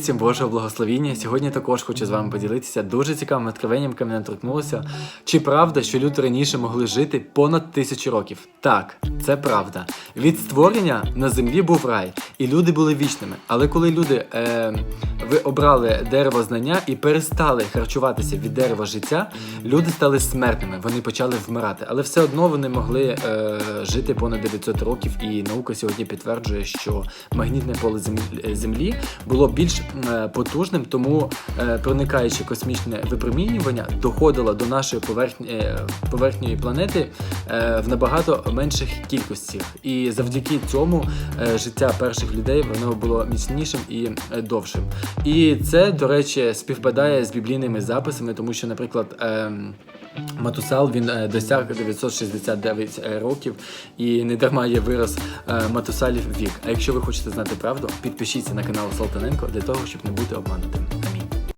Всім Божого благословіння. Сьогодні також хочу з вами поділитися дуже цікавим відкровенням, яке мене торкнулося. Чи правда, що люди раніше могли жити понад тисячу років? Так, це правда. Від створення на землі був рай, і люди були вічними. Але коли люди е, ви обрали дерево знання і перестали харчуватися від дерева життя, люди стали смертними, вони почали вмирати. Але все одно вони могли е, жити понад 900 років, і наука сьогодні підтверджує, що магнітне поле землі, землі було більш е, потужним, тому е, проникаючи космічне випромінювання доходило до нашої поверхні, е, поверхньої планети е, в набагато менших кількостях. І завдяки цьому е, життя перших людей воно було міцнішим і е, довшим. І це, до речі, співпадає з біблійними записами, тому що, наприклад, ем, Матусал він е, досяг 969 років і не дарма є вираз Матусалів вік. А якщо ви хочете знати правду, підпишіться на канал Салтаненко для того, щоб не бути обманутим.